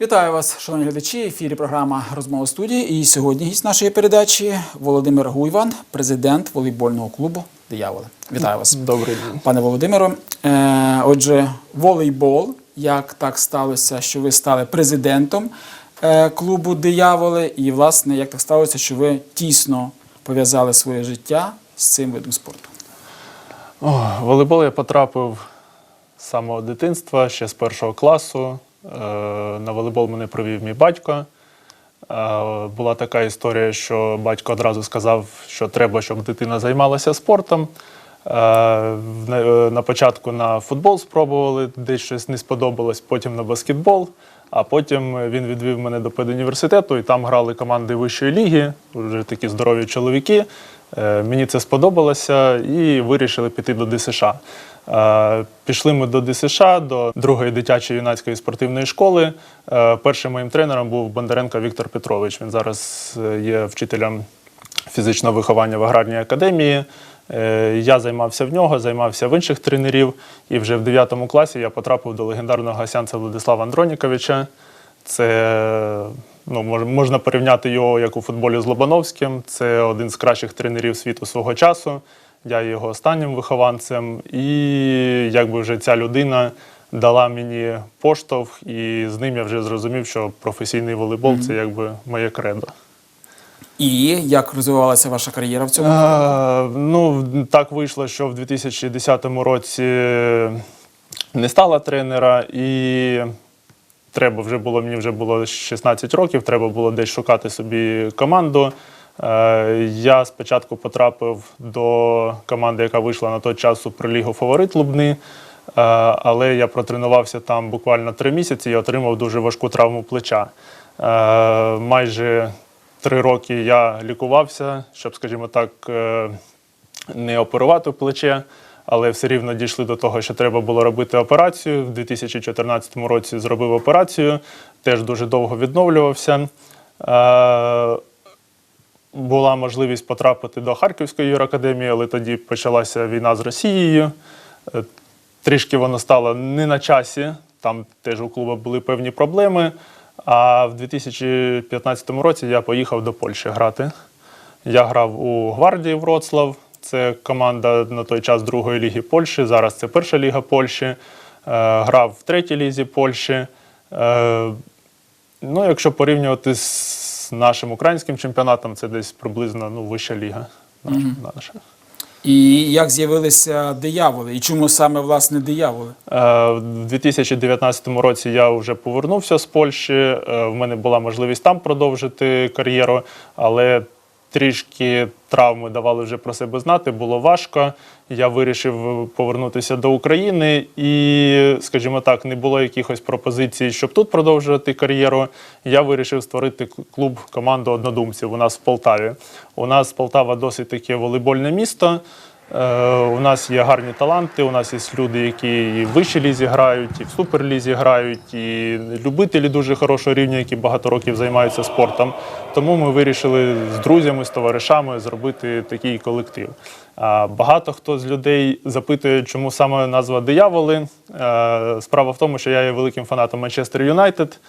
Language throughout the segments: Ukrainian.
Вітаю вас, шановні глядачі. Ефірі програма Розмова студії. І сьогодні гість нашої передачі Володимир Гуйван, президент волейбольного клубу Дияволи. Вітаю вас, Добрий день. пане Володимиро. Е, отже, волейбол. Як так сталося, що ви стали президентом е, клубу Дияволи? І, власне, як так сталося, що ви тісно пов'язали своє життя з цим видом спорту? О, волейбол я потрапив з самого дитинства, ще з першого класу. Е, На волейбол мене привів мій батько. Е, Була така історія, що батько одразу сказав, що треба, щоб дитина займалася спортом. Е, в- На початку на футбол спробували, десь щось не сподобалось, потім на баскетбол. А потім він відвів мене до педуніверситету, і там грали команди вищої ліги, вже такі здорові чоловіки. Е, Мені це сподобалося і вирішили піти до ДСШ. Е, Пішли ми до ДСШ, до другої дитячої юнацької спортивної школи. Е, Першим моїм тренером був Бондаренко Віктор Петрович. Він зараз е, є вчителем фізичного виховання в аграрній академії. Е, Я займався в нього, займався в інших тренерів. І вже в 9 класі я потрапив до легендарного гасянця Владислава Андроніковича. Це ну, можна порівняти його як у футболі з Лобановським. Це один з кращих тренерів світу свого часу. Я є його останнім вихованцем. І якби вже ця людина дала мені поштовх, і з ним я вже зрозумів, що професійний волейбол це якби моє кредо. І як розвивалася ваша кар'єра в цьому? Е, ну, так вийшло, що в 2010 році не стало тренера, і треба вже було, мені вже було 16 років, треба було десь шукати собі команду. Е, Я спочатку потрапив до команди, яка вийшла на той час Суперлігу Фаворит Лубни. Е, Але я протренувався там буквально три місяці і отримав дуже важку травму плеча. Майже три роки я лікувався, щоб, скажімо так, е, не оперувати плече, але все рівно дійшли до того, що треба було робити операцію. В 2014 році зробив операцію, теж дуже довго відновлювався. Е, Була можливість потрапити до Харківської юракадемії, але тоді почалася війна з Росією. Е, Трішки воно стало не на часі. Там теж у клубу були певні проблеми. А в 2015 році я поїхав до Польщі грати. Я грав у гвардії Вроцлав. Це команда на той час другої ліги Польщі. Зараз це перша ліга Польщі. Е, Грав в третій лізі Польщі. Е, Ну, якщо порівнювати з нашим українським чемпіонатом, це десь приблизно ну, вища ліга наша. наша. І як з'явилися дияволи? І чому саме власне дияволи? Е, В 2019 році я вже повернувся з Польщі. Е, В мене була можливість там продовжити кар'єру, але трішки травми давали вже про себе знати, було важко. Я вирішив повернутися до України і, скажімо так, не було якихось пропозицій, щоб тут продовжувати кар'єру. Я вирішив створити клуб команду однодумців у нас в Полтаві. У нас Полтава досить таке волейбольне місто. Е, У нас є гарні таланти, у нас є люди, які і в вищій лізі грають, і в суперлізі грають, і любителі дуже хорошого рівня, які багато років займаються спортом. Тому ми вирішили з друзями, з товаришами зробити такий колектив. Багато хто з людей запитує, чому саме назва Дияволи. Е, Справа в тому, що я є великим фанатом Манчестер Юнайтед.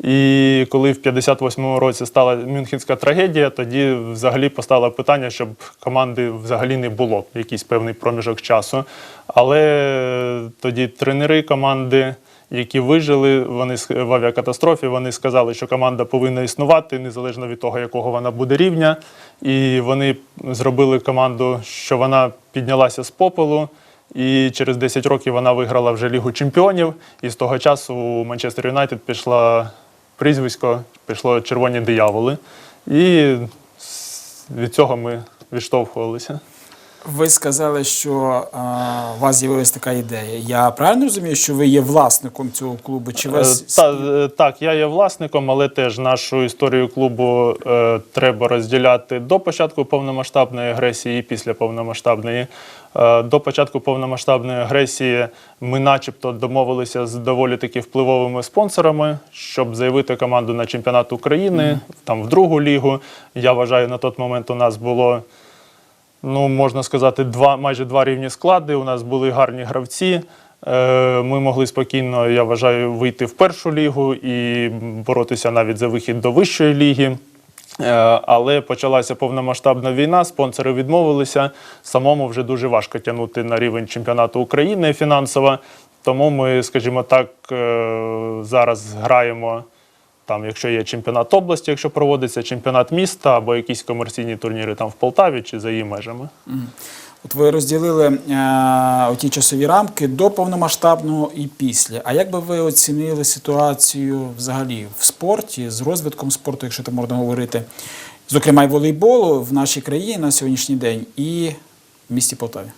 І коли в 58-му році стала Мюнхенська трагедія, тоді взагалі постало питання, щоб команди взагалі не було якийсь певний проміжок часу. Але тоді тренери команди. Які вижили вони в авіакатастрофі, вони сказали, що команда повинна існувати незалежно від того, якого вона буде рівня. І вони зробили команду, що вона піднялася з попелу. І через 10 років вона виграла вже Лігу чемпіонів. І з того часу у Манчестер Юнайтед пішла прізвисько, пішло Червоні дияволи. І від цього ми відштовхувалися. Ви сказали, що а, у вас з'явилася така ідея. Я правильно розумію, що ви є власником цього клубу? Чи ви Е, Та, е, так, я є власником, але теж нашу історію клубу е, треба розділяти до початку повномасштабної агресії і після повномасштабної. Е, до початку повномасштабної агресії ми, начебто, домовилися з доволі таки впливовими спонсорами, щоб заявити команду на чемпіонат України, там в другу лігу. Я вважаю, на той момент у нас було ну, можна сказати, два, майже два рівні склади. У нас були гарні гравці. Е, Ми могли спокійно, я вважаю, вийти в першу лігу і боротися навіть за вихід до вищої ліги. Е, Але почалася повномасштабна війна, спонсори відмовилися. Самому вже дуже важко тягнути на рівень чемпіонату України фінансово. Тому ми, скажімо так, е, зараз граємо там, якщо є чемпіонат області, якщо проводиться чемпіонат міста або якісь комерційні турніри там в Полтаві чи за її межами. От ви розділили е, оті часові рамки до повномасштабного і після. А як би ви оцінили ситуацію взагалі в спорті, з розвитком спорту, якщо так можна говорити, зокрема й волейболу в нашій країні на сьогоднішній день і в місті Полтаві?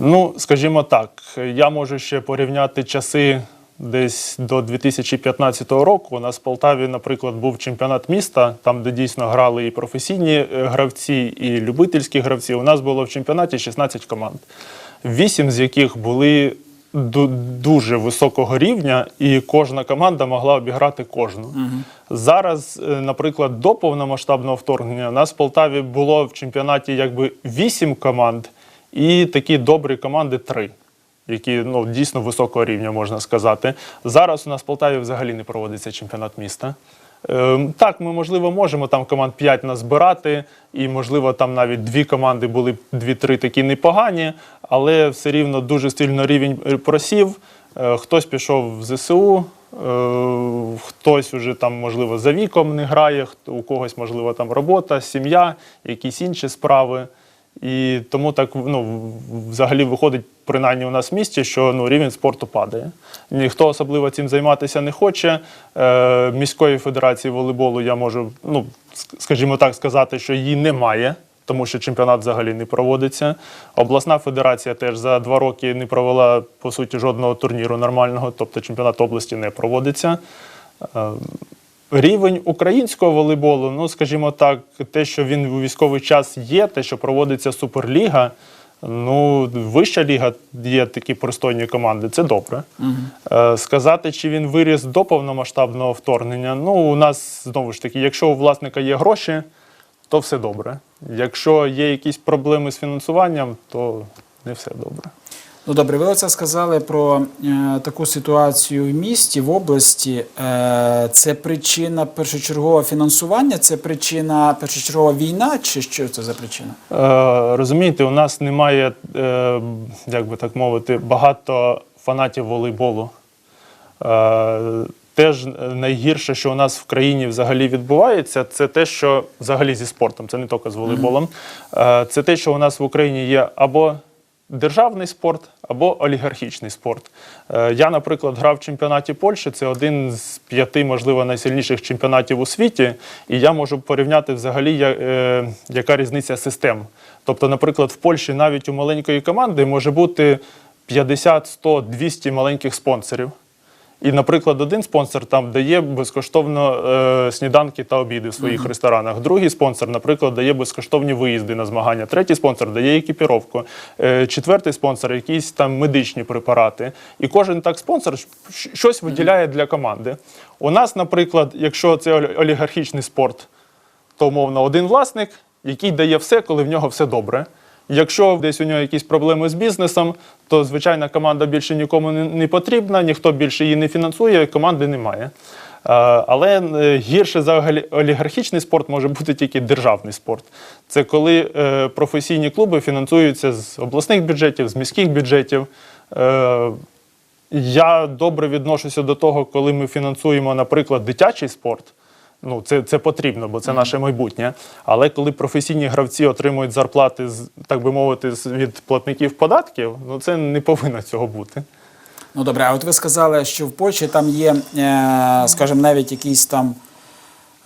Ну, скажімо так, я можу ще порівняти часи десь до 2015 року. У нас в Полтаві, наприклад, був чемпіонат міста, там, де дійсно грали і професійні е, гравці, і любительські гравці. У нас було в чемпіонаті 16 команд, вісім з яких були ду- дуже високого рівня, і кожна команда могла обіграти кожну. Зараз, е, наприклад, до повномасштабного вторгнення у нас в Полтаві було в чемпіонаті якби вісім команд, і такі добрі команди три, які ну, дійсно високого рівня, можна сказати. Зараз у нас в Полтаві взагалі не проводиться чемпіонат міста. Ем, Так, ми, можливо, можемо там команд 5 назбирати, і, можливо, там навіть дві команди були 2-3 такі непогані, але все рівно дуже сильно рівень просів. Е, Хтось пішов в ЗСУ, е, хтось уже там, можливо, за віком не грає, у когось, можливо, там робота, сім'я, якісь інші справи. І тому так ну, взагалі виходить, принаймні у нас в місті, що ну, рівень спорту падає. Ніхто особливо цим займатися не хоче. Е, міської федерації волейболу я можу, ну, скажімо так, сказати, що її немає, тому що чемпіонат взагалі не проводиться. Обласна федерація теж за два роки не провела по суті жодного турніру нормального, тобто чемпіонат області не проводиться. Рівень українського волейболу, ну скажімо так, те, що він у військовий час є, те, що проводиться суперліга, ну вища ліга є такі пристойні команди, це добре. Е, сказати, чи він виріс до повномасштабного вторгнення. Ну, у нас знову ж таки, якщо у власника є гроші, то все добре. Якщо є якісь проблеми з фінансуванням, то не все добре. Ну добре, ви оце сказали про е, таку ситуацію в місті, в області. Е, це причина першочергового фінансування, це причина першочергова війна, чи що це за причина? Е, розумієте, у нас немає, е, як би так мовити, багато фанатів волейболу. Е, теж найгірше, що у нас в країні взагалі відбувається, це те, що взагалі зі спортом, це не тільки з волейболом. Е, це те, що у нас в Україні є або державний спорт, або олігархічний спорт. Е, я, наприклад, грав в чемпіонаті Польщі. Це один з п'яти, можливо, найсильніших чемпіонатів у світі. І я можу порівняти взагалі, е, яка різниця систем. Тобто, наприклад, в Польщі навіть у маленької команди може бути 50, 100, 200 маленьких спонсорів. І, наприклад, один спонсор там дає безкоштовно е, сніданки та обіди в своїх ресторанах. Другий спонсор, наприклад, дає безкоштовні виїзди на змагання. Третій спонсор дає екіпіровку. Е, четвертий спонсор якісь там медичні препарати. І кожен так спонсор щось виділяє для команди. У нас, наприклад, якщо це олігархічний спорт, то умовно один власник, який дає все, коли в нього все добре. Якщо десь у нього якісь проблеми з бізнесом, то звичайна команда більше нікому не, потрібна, ніхто більше її не фінансує, команди немає. Е, Але е, гірше за олігархічний спорт може бути тільки державний спорт. Це коли е, професійні клуби фінансуються з обласних бюджетів, з міських бюджетів. Я добре відношуся до того, коли ми фінансуємо, наприклад, дитячий спорт. Ну, це, це потрібно, бо це наше майбутнє. Але коли професійні гравці отримують зарплати, так би мовити, від платників податків, ну це не повинно цього бути. Ну добре, а от ви сказали, що в Польщі там є, е, скажімо, навіть якісь там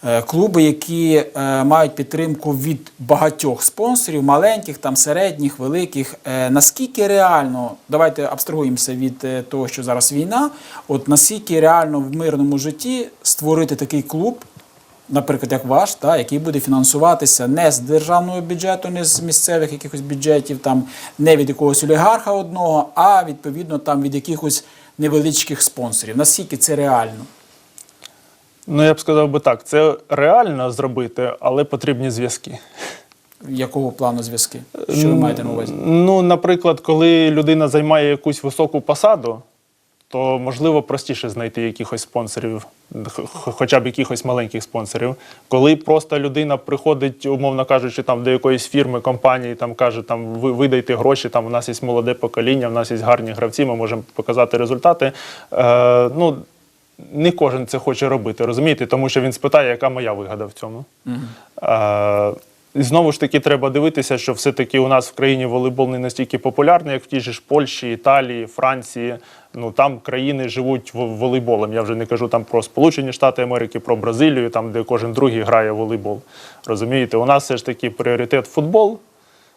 е, клуби, які е, мають підтримку від багатьох спонсорів, маленьких, там середніх, великих. Е, Наскільки реально, давайте абстрагуємося від е, того, що зараз війна. От наскільки реально в мирному житті створити такий клуб, наприклад, як ваш, та, який буде фінансуватися не з державного бюджету, не з місцевих якихось бюджетів, там, не від якогось олігарха одного, а відповідно там від якихось невеличких спонсорів. Наскільки це реально? Ну, я б сказав би так, це реально зробити, але потрібні зв'язки. Якого плану зв'язки? Що ви маєте на увазі? Ну, наприклад, коли людина займає якусь високу посаду, то можливо простіше знайти якихось спонсорів, хоча б якихось маленьких спонсорів. Коли просто людина приходить, умовно кажучи, там до якоїсь фірми, компанії, там каже, там ви видайте гроші, там у нас є молоде покоління, у нас є гарні гравці, ми можемо показати результати. Е, ну, не кожен це хоче робити, розумієте? Тому що він спитає, яка моя вигода в цьому. Е, і знову ж таки, треба дивитися, що все-таки у нас в країні волейбол не настільки популярний, як в тій же ж Польщі, Італії, Франції. Ну там країни живуть волейболом. Я вже не кажу там про Сполучені Штати Америки, про Бразилію, там де кожен другий грає в волейбол. Розумієте, у нас все ж таки пріоритет футбол.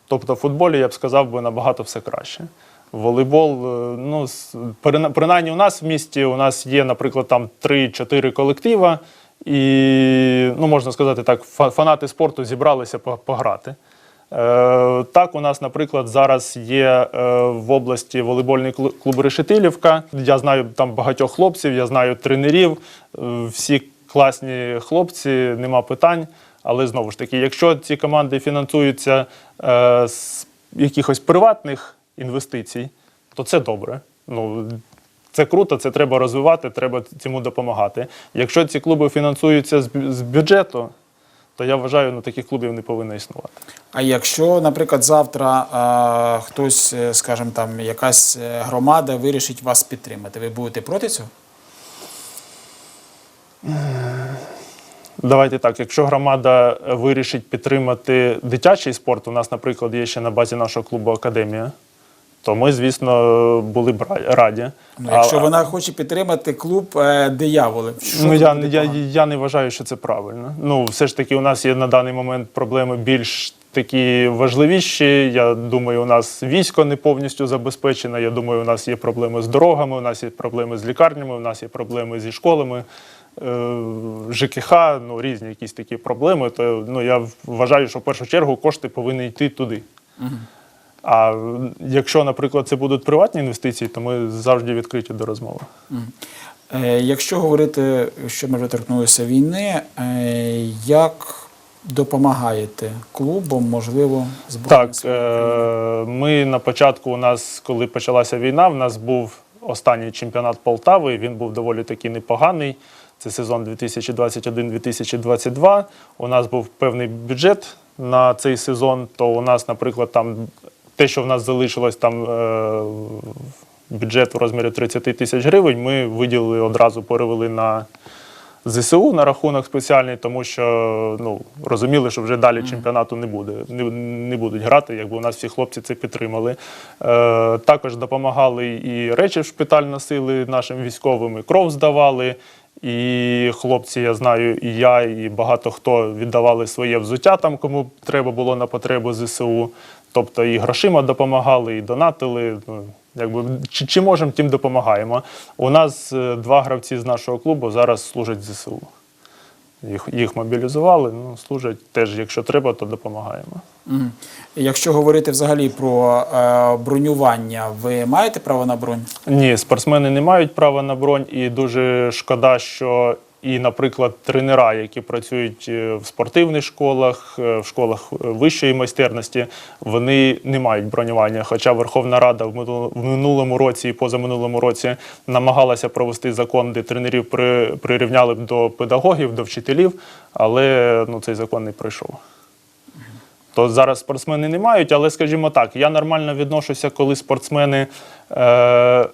Тобто в футболі я б сказав би набагато все краще. Волейбол, е, ну принаймні у нас в місті у нас є, наприклад, там 3-4 колектива, і ну можна сказати так, фанати спорту зібралися пограти. Е, так, у нас, наприклад, зараз є е, в області волейбольний клуб Решетилівка. Я знаю там багатьох хлопців, я знаю тренерів. Е, всі класні хлопці, нема питань. Але знову ж таки, якщо ці команди фінансуються з якихось приватних інвестицій, то це добре. Ну, це круто, це треба розвивати, треба цьому допомагати. Якщо ці клуби фінансуються з бюджету, то я вважаю, ну таких клубів не повинно існувати. А якщо, наприклад, завтра е, хтось, е, скажімо, там якась е, громада вирішить вас підтримати, ви будете проти цього? Давайте так, якщо громада вирішить підтримати дитячий спорт, у нас, наприклад, є ще на базі нашого клубу Академія, то ми, звісно, були б раді. Ну, якщо А- вона хоче підтримати клуб е, дияволи, що ну, я, я, я не вважаю, що це правильно. Ну, все ж таки, у нас є на даний момент проблеми більш такі важливіші. Я думаю, у нас військо не повністю забезпечене. Я думаю, у нас є проблеми з дорогами, у нас є проблеми з лікарнями, у нас є проблеми зі школами. е, ЖКХ, ну різні якісь такі проблеми. То ну я вважаю, що в першу чергу кошти повинні йти туди. А якщо, наприклад, це будуть приватні інвестиції, то ми завжди відкриті до розмови. Е, Якщо говорити, що ми вже торкнулися війни, е, як допомагаєте клубам, можливо, збройним Так, е- ми на початку у нас, коли почалася війна, в нас був останній чемпіонат Полтави. Він був доволі таки непоганий. Це сезон 2021-2022. У нас був певний бюджет на цей сезон. То у нас, наприклад, там те, що в нас залишилось там. Е- Бюджет у розмірі 30 тисяч гривень ми виділили одразу, перевели на ЗСУ на рахунок спеціальний, тому що ну розуміли, що вже далі чемпіонату не буде, не, не будуть грати, якби у нас всі хлопці це підтримали. Е, також допомагали і речі в шпиталь носили нашим військовим, і кров здавали. І хлопці, я знаю, і я, і багато хто віддавали своє взуття там, кому треба було на потребу ЗСУ. Тобто і грошима допомагали, і донатили. Ну, якби, чи, чи можемо, тим допомагаємо. У нас е, два гравці з нашого клубу зараз служать в ЗСУ. Їх, їх мобілізували, ну, служать теж, якщо треба, то допомагаємо. Мгм. Якщо говорити взагалі про е, бронювання, ви маєте право на бронь? Ні, спортсмени не мають права на бронь, і дуже шкода, що і, наприклад, тренера, які працюють е, в спортивних школах, е, в школах е, вищої майстерності, вони не мають бронювання. Хоча Верховна Рада в минулому році і позаминулому році намагалася провести закон, де тренерів прирівняли б до педагогів, до вчителів, але ну, цей закон не пройшов. То зараз спортсмени не мають, але скажімо так, я нормально відношуся, коли спортсмени е,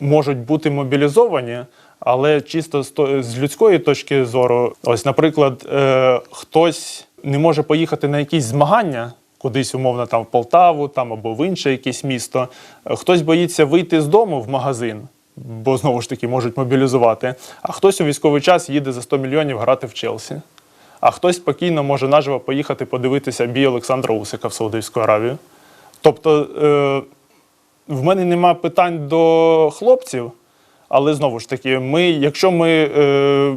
можуть бути мобілізовані, але чисто з, людської точки зору, ось, наприклад, е, хтось не може поїхати на якісь змагання. Кудись, умовно, там в Полтаву там, або в інше якесь місто. Е, Хтось боїться вийти з дому в магазин, бо знову ж таки можуть мобілізувати. А хтось у військовий час їде за 100 мільйонів грати в Челсі. а хтось спокійно може наживо поїхати подивитися бій Олександра Усика в Саудівську Аравію. Тобто е, в мене нема питань до хлопців, але знову ж таки, ми, якщо ми е,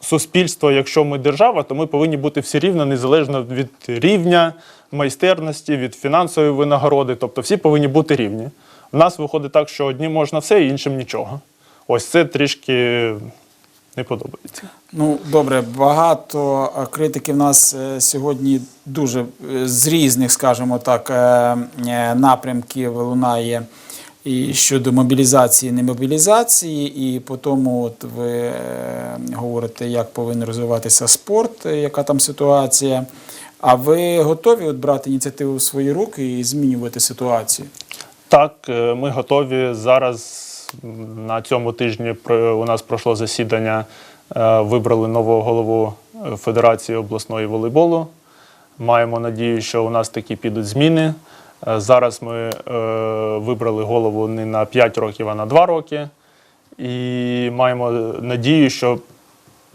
суспільство, якщо ми держава, то ми повинні бути всі рівно незалежно від рівня майстерності, від фінансової винагороди. Тобто всі повинні бути рівні. У нас виходить так, що однім можна все, іншим нічого. Ось це трішки не подобається. Ну, добре, багато е, критики в нас е, сьогодні дуже е, з різних, скажімо так, напрямків лунає і щодо мобілізації, немобілізації, і по тому от ви е, говорите, як повинен розвиватися спорт, е, яка там ситуація. А ви готові от брати ініціативу в свої руки і змінювати ситуацію? Так, е, ми готові зараз. На цьому тижні у нас пройшло засідання. Вибрали нового голову Федерації обласної волейболу. Маємо надію, що у нас такі підуть зміни. Е, Зараз ми е, вибрали голову не на 5 років, а на 2 роки. І маємо надію, що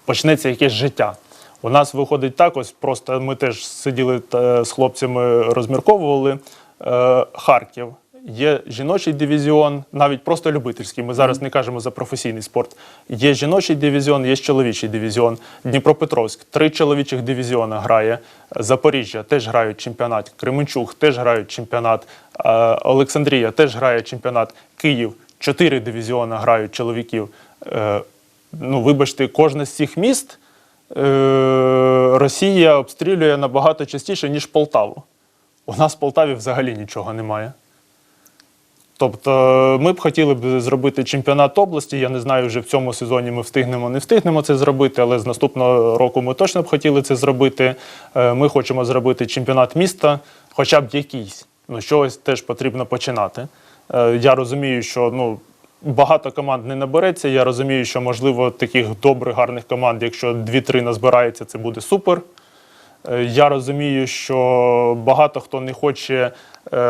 почнеться якесь життя. У нас виходить так, ось просто ми теж сиділи з хлопцями, розмірковували. Е, Харків. Є жіночий дивізіон, навіть просто любительський. Ми зараз не кажемо за професійний спорт. Є жіночий дивізіон, є чоловічий дивізіон. Дніпропетровськ, три чоловічих дивізіона грає. Запоріжжя теж грають чемпіонат. Кременчуг теж грають чемпіонат. Е, Олександрія теж грає чемпіонат. Київ, чотири дивізіона грають чоловіків. Е, ну, вибачте, кожне з цих міст е, Росія обстрілює набагато частіше, ніж Полтаву. У нас в Полтаві взагалі нічого немає. Тобто ми б хотіли б зробити чемпіонат області. Я не знаю, вже в цьому сезоні ми встигнемо, не встигнемо це зробити, але з наступного року ми точно б хотіли це зробити. Е, Ми хочемо зробити чемпіонат міста, хоча б якийсь. Ну, щось теж потрібно починати. Е, Я розумію, що ну, багато команд не набереться. Я розумію, що можливо таких добрих, гарних команд, якщо 2-3 назбирається, це буде супер. Е, Я розумію, що багато хто не хоче е,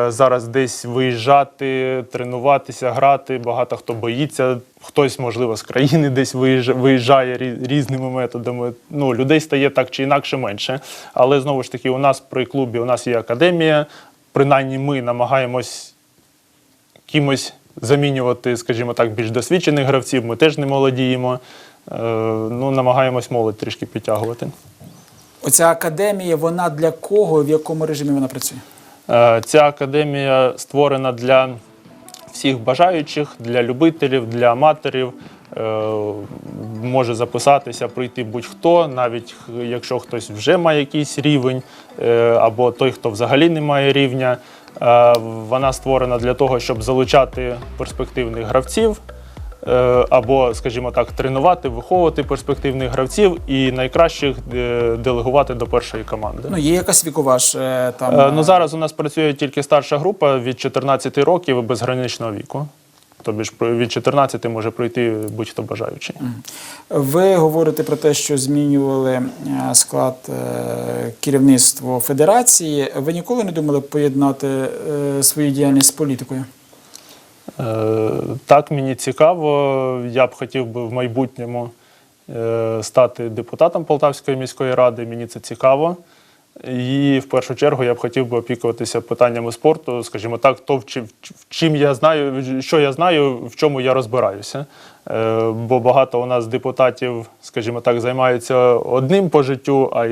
зараз десь виїжджати, тренуватися, грати. Багато хто боїться. Хтось, можливо, з країни десь виїжджа- виїжджає різними методами. Ну, людей стає так чи інакше менше. Але знову ж таки, у нас при клубі у нас є академія. Принаймні, ми намагаємось кимось замінювати, скажімо так, більш досвідчених гравців. Ми теж не молодіємо. Е, Ну, намагаємось молодь трішки підтягувати. Оця академія, вона для кого і в якому режимі вона працює? Е, Ця академія створена для всіх бажаючих, для любителів, для аматорів. Е, Може записатися, прийти будь-хто, навіть якщо хтось вже має якийсь рівень, е, або той, хто взагалі не має рівня. Вона створена для того, щоб залучати перспективних гравців. Е, Або, скажімо так, тренувати, виховувати перспективних гравців і найкращих е, делегувати до першої команди. Ну, є якась вікова ж е, там. Ну, зараз у нас працює тільки старша група від 14 років безграничного віку. Тобі ж від 14 може пройти будь-хто бажаючий. Ви говорите про те, що змінювали склад керівництва федерації. Ви ніколи не думали поєднати свою діяльність з політикою? Е, Так, мені цікаво. Я б хотів би в майбутньому е, стати депутатом Полтавської міської ради. Мені це цікаво. І в першу чергу я б хотів би опікуватися питаннями спорту, скажімо так, то в чим, я знаю, що я знаю, в чому я розбираюся. Е, Бо багато у нас депутатів, скажімо так, займаються одним по життю, а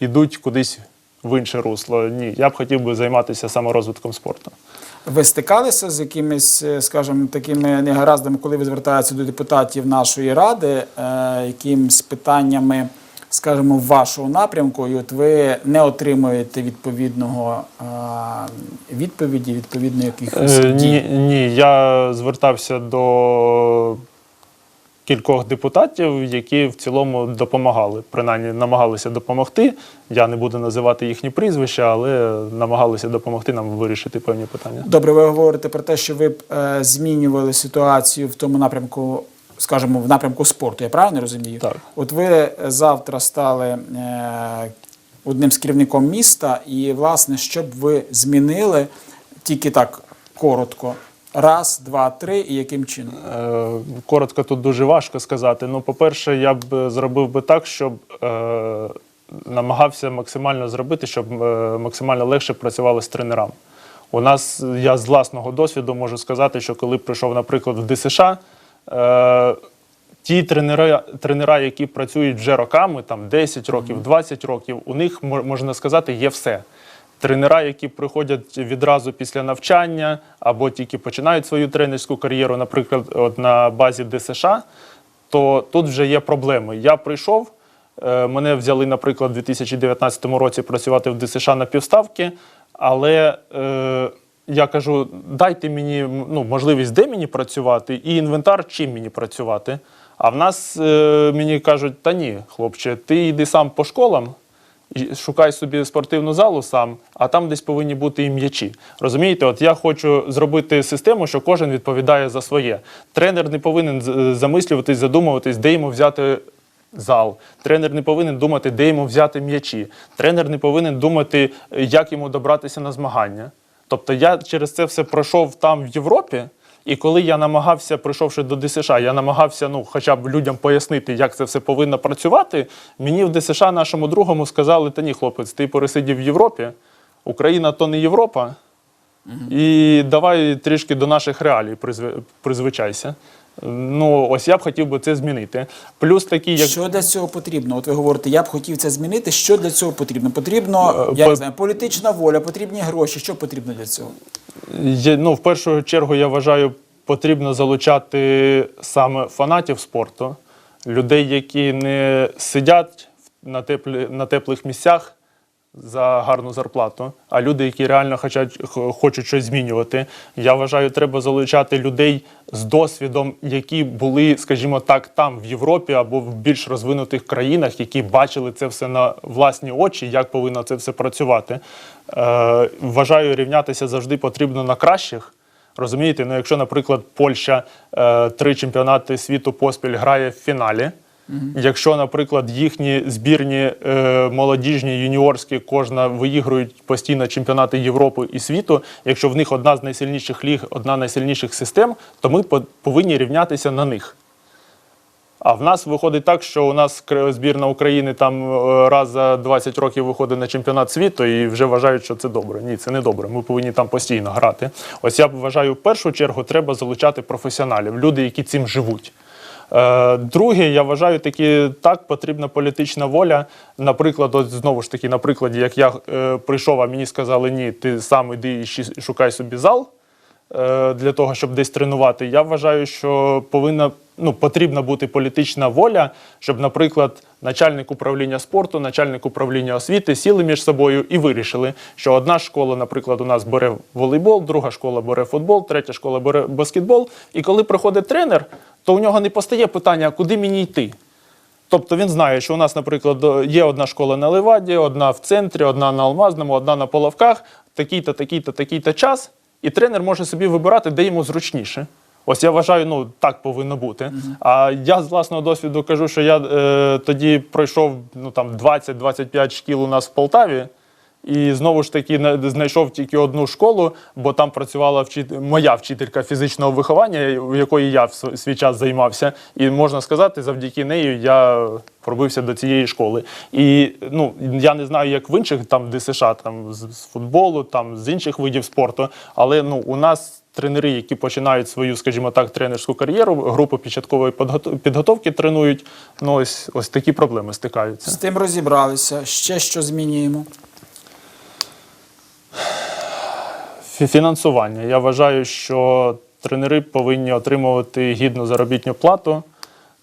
йдуть кудись в інше русло. Ні, я б хотів би займатися саморозвитком спорту. Ви стикалися з якимись, е, скажімо, такими негараздами, коли ви звертаєтеся до депутатів нашої ради, е, якимись питаннями, скажімо, вашого напрямку, і от ви не отримуєте відповідного е, відповіді, відповідно якихось дій? Ні, ні, я звертався до кількох депутатів, які в цілому допомагали, принаймні намагалися допомогти. Я не буду називати їхні прізвища, але намагалися допомогти нам вирішити певні питання. Добре, ви говорите про те, що ви б е, змінювали ситуацію в тому напрямку, скажімо, в напрямку спорту. Я правильно розумію? Так. От ви завтра стали е, одним з керівником міста, і, власне, що б ви змінили тільки так коротко. Раз, два, три, і яким чином? Е, Коротко тут дуже важко сказати. Ну, по-перше, я б зробив би так, щоб е, намагався максимально зробити, щоб е, максимально легше працювали з тренерами. У нас, я з власного досвіду можу сказати, що коли прийшов, наприклад, в ДСШ, е, ті тренери, тренера, які працюють вже роками, там 10 років, 20 років, у них мо- можна сказати, є все. Тренера, які приходять відразу після навчання або тільки починають свою тренерську кар'єру, наприклад, от на базі ДСШ, то тут вже є проблеми. Я прийшов, е, мене взяли, наприклад, у 2019 році працювати в ДСШ на півставки, але е, я кажу: дайте мені ну, можливість, де мені працювати, і інвентар, чим мені працювати. А в нас е, мені кажуть: та ні, хлопче, ти йди сам по школам. Шукай собі спортивну залу сам, а там десь повинні бути і м'ячі. Розумієте, от я хочу зробити систему, що кожен відповідає за своє. Тренер не повинен замислюватись, задумуватись, де йому взяти зал. Тренер не повинен думати, де йому взяти м'ячі. Тренер не повинен думати, як йому добратися на змагання. Тобто я через це все пройшов там в Європі. І коли я намагався, прийшовши до ДСШ, я намагався ну, хоча б людям пояснити, як це все повинно працювати. Мені в ДСШ нашому другому сказали: та ні, хлопець, ти пересидів в Європі, Україна то не Європа. І давай трішки до наших реалій призв- призвичайся. Ну, ось я б хотів би це змінити. Плюс такі, як Що для цього потрібно? От ви говорите, я б хотів це змінити. Що для цього потрібно? Потрібно, Е, я по- не знаю, політична воля, потрібні гроші. Що потрібно для цього? Є, ну, в першу чергу, я вважаю, потрібно залучати саме фанатів спорту, людей, які не сидять на, теплі, на теплих місцях за гарну зарплату, а люди, які реально хочуть, хочуть щось змінювати. Я вважаю, треба залучати людей з досвідом, які були, скажімо так, там в Європі або в більш розвинутих країнах, які бачили це все на власні очі, як повинно це все працювати. Е, вважаю, рівнятися завжди потрібно на кращих. Розумієте, ну якщо, наприклад, Польща е, три чемпіонати світу поспіль грає в фіналі. Якщо, наприклад, їхні збірні е, молодіжні, юніорські, кожна виігрують постійно чемпіонати Європи і світу, якщо в них одна з найсильніших ліг, одна з найсильніших систем, то ми по- повинні рівнятися на них. А в нас виходить так, що у нас збірна України там е, раз за 20 років виходить на чемпіонат світу і вже вважають, що це добре. Ні, це не добре. Ми повинні там постійно грати. Ось я вважаю, в першу чергу треба залучати професіоналів, люди, які цим живуть. Е, Друге, я вважаю, таки так потрібна політична воля. Наприклад, от знову ж таки, на прикладі, як я е, прийшов, а мені сказали, ні, ти сам іди і шукай собі зал е, для того, щоб десь тренувати. Я вважаю, що повинна ну, потрібна бути політична воля, щоб, наприклад, начальник управління спорту, начальник управління освіти сіли між собою і вирішили, що одна школа, наприклад, у нас бере волейбол, друга школа бере футбол, третя школа бере баскетбол. І коли приходить тренер, то у нього не постає питання, куди мені йти. Тобто він знає, що у нас, наприклад, є одна школа на Леваді, одна в центрі, одна на Алмазному, одна на Половках, такий-то, такий-то, такий-то час, і тренер може собі вибирати, де йому зручніше. Ось я вважаю, ну так повинно бути. А я з власного досвіду кажу, що я е, тоді пройшов ну там 20-25 шкіл у нас в Полтаві. І знову ж таки на- знайшов тільки одну школу, бо там працювала вчит... моя вчителька фізичного виховання, у якої я в свій час займався. І можна сказати, завдяки нею я пробився до цієї школи. І ну я не знаю, як в інших там ДСШ, там з, з футболу, там з інших видів спорту. Але ну у нас тренери, які починають свою, скажімо так, тренерську кар'єру, групу початкової підготовки тренують. Ну ось ось такі проблеми стикаються. З тим розібралися. Ще що змінюємо? Фінансування. Я вважаю, що тренери повинні отримувати гідну заробітну плату,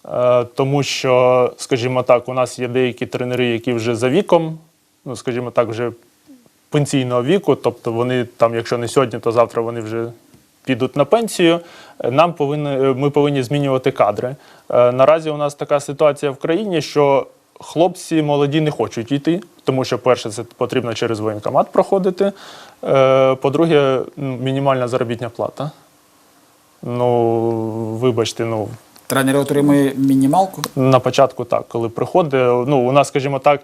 е, тому що, скажімо так, у нас є деякі тренери, які вже за віком, ну, скажімо так, вже пенсійного віку, тобто вони там, якщо не сьогодні, то завтра вони вже підуть на пенсію. Нам повинні, е, ми повинні змінювати кадри. Е, Наразі у нас така ситуація в країні, що хлопці молоді не хочуть йти, тому що, перше, це потрібно через воєнкомат проходити. Е, По-друге, ну, мінімальна заробітня плата. Ну, вибачте, ну, Тренер отримує мінімалку. на початку так, коли приходить. Ну, у нас, скажімо так,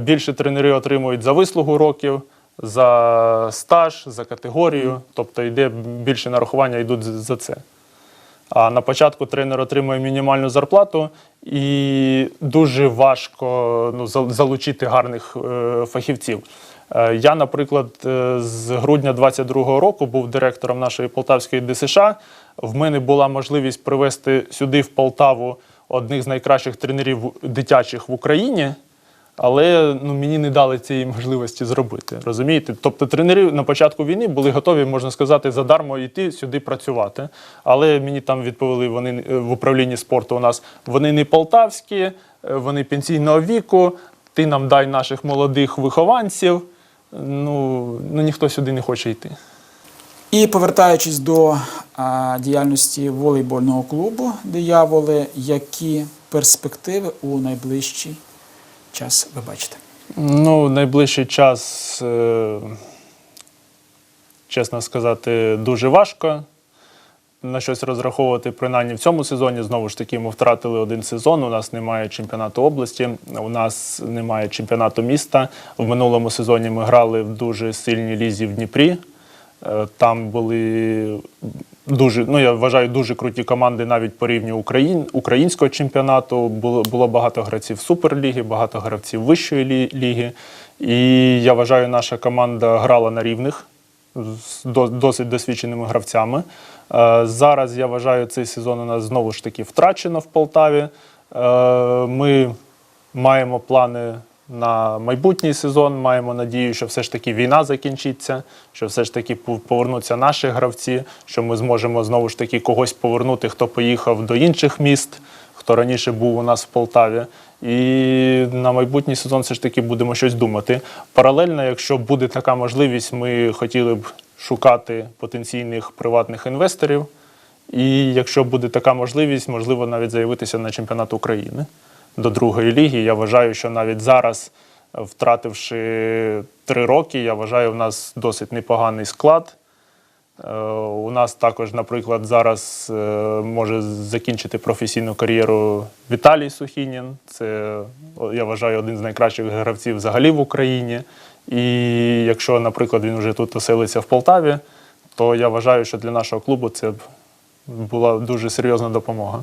більше тренери отримують за вислугу років, за стаж, за категорію. Тобто йде більше нарахування йдуть за це. А на початку тренер отримує мінімальну зарплату, і дуже важко ну, залучити гарних е, фахівців. Е, Я, наприклад, е, з грудня 22-го року був директором нашої полтавської ДСШ. В мене була можливість привезти сюди в Полтаву одних з найкращих тренерів дитячих в Україні. Але ну, мені не дали цієї можливості зробити. Розумієте? Тобто тренери на початку війни були готові, можна сказати, задармо йти сюди працювати. Але мені там відповіли вони е, в управлінні спорту. У нас вони не полтавські, е, вони пенсійного віку. Ти нам дай наших молодих вихованців. Ну, ну ніхто сюди не хоче йти. І повертаючись до а, діяльності волейбольного клубу Дияволи, які перспективи у найближчий час ви бачите? Ну, найближчий час, е, чесно сказати, дуже важко на щось розраховувати, принаймні в цьому сезоні. Знову ж таки, ми втратили один сезон. У нас немає чемпіонату області, у нас немає чемпіонату міста. В минулому сезоні ми грали в дуже сильній лізі в Дніпрі. Е, Там були дуже, ну я вважаю, дуже круті команди навіть по рівню Україн, українського чемпіонату. Було, було багато гравців Суперліги, багато гравців вищої лі- ліги. І я вважаю, наша команда грала на рівних з досить досвідченими гравцями. Е, Зараз я вважаю, цей сезон у нас знову ж таки втрачено в Полтаві. Е, Ми маємо плани на майбутній сезон. Маємо надію, що все ж таки війна закінчиться, що все ж таки повернуться наші гравці, що ми зможемо знову ж таки когось повернути, хто поїхав до інших міст, хто раніше був у нас в Полтаві. І на майбутній сезон все ж таки будемо щось думати. Паралельно, якщо буде така можливість, ми хотіли б шукати потенційних приватних інвесторів. І якщо буде така можливість, можливо навіть заявитися на чемпіонат України до другої ліги. Я вважаю, що навіть зараз, е, втративши три роки, я вважаю, у нас досить непоганий склад. Е, У нас також, наприклад, зараз е, може закінчити професійну кар'єру Віталій Сухінін. Це, я вважаю, один з найкращих гравців взагалі в Україні. І якщо, наприклад, він вже тут оселиться в Полтаві, то я вважаю, що для нашого клубу це була дуже серйозна допомога.